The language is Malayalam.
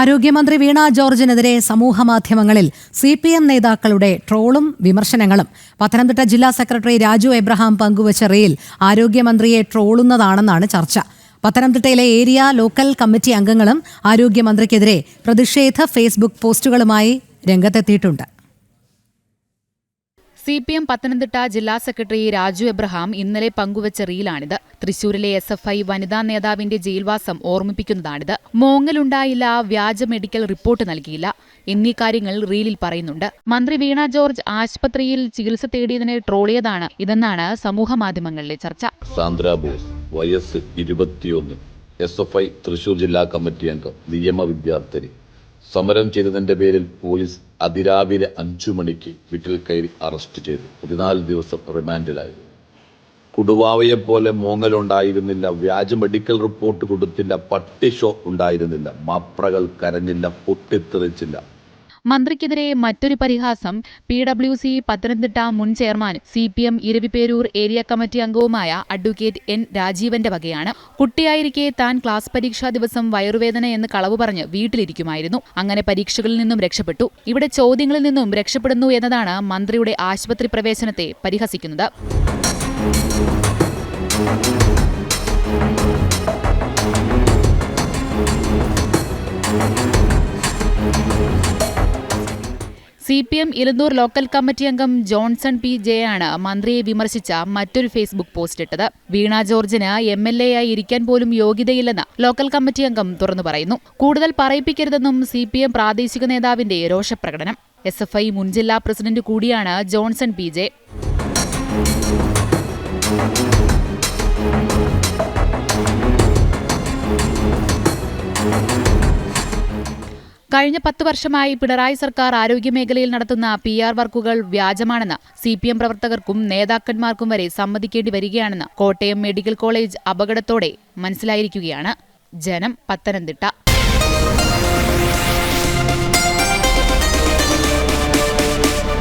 ആരോഗ്യമന്ത്രി വീണ ജോർജിനെതിരെ സമൂഹമാധ്യമങ്ങളിൽ സി പി എം നേതാക്കളുടെ ട്രോളും വിമർശനങ്ങളും. പത്തനംതിട്ട ജില്ലാ സെക്രട്ടറി രാജു എബ്രഹാം പങ്കുവച്ച റീൽ ആരോഗ്യമന്ത്രിയെ ട്രോളുന്നതാണെന്നാണ് ചർച്ച. പത്തനംതിട്ടയിലെ ഏരിയ ലോക്കൽ കമ്മിറ്റി അംഗങ്ങളും ആരോഗ്യമന്ത്രിക്കെതിരെ പ്രതിഷേധ ഫേസ്ബുക്ക് പോസ്റ്റുകളുമായി രംഗത്തെത്തിയിട്ടുണ്ട്. സി പി എം പത്തനംതിട്ട ജില്ലാ സെക്രട്ടറി രാജു എബ്രഹാം ഇന്നലെ പങ്കുവച്ച റീലാണിത്. തൃശൂരിലെ എസ് എഫ് ഐ വനിതാ നേതാവിന്റെ ജയിൽവാസം ഓർമ്മിപ്പിക്കുന്നതാണിത്. മോങ്ങലുണ്ടായില്ല വ്യാജ മെഡിക്കൽ റിപ്പോർട്ട് നൽകിയില്ല. എന്നീ കാര്യങ്ങൾ റീലിൽ പറയുന്നുണ്ട്. മന്ത്രി വീണ ജോർജ് ആശുപത്രിയിൽ ചികിത്സ തേടിയതിനെ ട്രോളിയതാണ് ഇതെന്നാണ് സമൂഹ മാധ്യമങ്ങളിലെ ചർച്ച. സാന്ദ്ര ബോസ് വയസ്സ് എസ് എഫ് ഐ തൃശൂർ ജില്ലാ കമ്മിറ്റി അംഗം നിയമ വിദ്യാർത്ഥിനി സമരം ചെയ്തതിന്റെ പേരിൽ പോലീസ് അതിരാവിലെ അഞ്ചു മണിക്ക് വീട്ടിൽ കയറി അറസ്റ്റ് ചെയ്തു. പതിനാല് ദിവസം റിമാൻഡിലായിരുന്നു കുടുവാവയെ പോലെ മോങ്ങലുണ്ടായിരുന്നില്ല. വ്യാജ മെഡിക്കൽ റിപ്പോർട്ട് കൊടുത്തില്ല. പട്ടി ഷോ ഉണ്ടായിരുന്നില്ല. മാപ്രകൾ കരഞ്ഞില്ല. പൊട്ടിത്തെറിച്ചില്ല. മന്ത്രിക്കെതിരെ മറ്റൊരു പരിഹാസം. പി ഡബ്ല്യു സി പത്തനംതിട്ട മുൻ chairman C P M Eraviperoor area committee അംഗവുമായ അഡ്വക്കേറ്റ് എൻ രാജീവന്റെ വകയാണ്. കുട്ടിയായിരിക്കെ താൻ ക്ലാസ് പരീക്ഷാ ദിവസം വയറുവേദന എന്ന് കളവ് പറഞ്ഞ് വീട്ടിലിരിക്കുമായിരുന്നു. അങ്ങനെ പരീക്ഷകളിൽ നിന്നും രക്ഷപ്പെട്ടു. ഇവിടെ ചോദ്യങ്ങളിൽ നിന്നും രക്ഷപ്പെടുന്നു എന്നതാണ് മന്ത്രിയുടെ ആശുപത്രി പ്രവേശനത്തെ പരിഹസിക്കുന്നത്. C P M Irunnur local committee അംഗം ജോൺസൺ പി ആണ് മന്ത്രിയെ വിമർശിച്ച മറ്റൊരു ഫേസ്ബുക്ക് പോസ്റ്റ് ഇട്ടത്. വീണ ജോർജിന് എം എൽ എ ആയി ഇരിക്കാൻ പോലും യോഗ്യതയില്ലെന്ന് ലോക്കൽ കമ്മിറ്റി അംഗം തുറന്നു പറയുന്നു. കൂടുതൽ പറയിപ്പിക്കരുതെന്നും സി പി എം പ്രാദേശിക നേതാവിന്റെ രോഷപ്രകടനം. എസ് എഫ് ഐ മുൻ ജില്ലാ പ്രസിഡന്റ് കൂടിയാണ് ജോൺസൺ പി ജെ. കഴിഞ്ഞ പത്ത് വർഷമായി പിണറായി സർക്കാർ ആരോഗ്യമേഖലയിൽ നടത്തുന്ന പി ആർ വർക്കുകൾ വ്യാജമാണെന്ന് സി പി എം പ്രവർത്തകർക്കും നേതാക്കന്മാർക്കും വരെ സമ്മതിക്കേണ്ടി വരികയാണെന്ന് കോട്ടയം മെഡിക്കൽ കോളേജ് അപകടത്തോടെ മനസ്സിലായിരിക്കുകയാണ്. ജനം പത്തനംതിട്ട.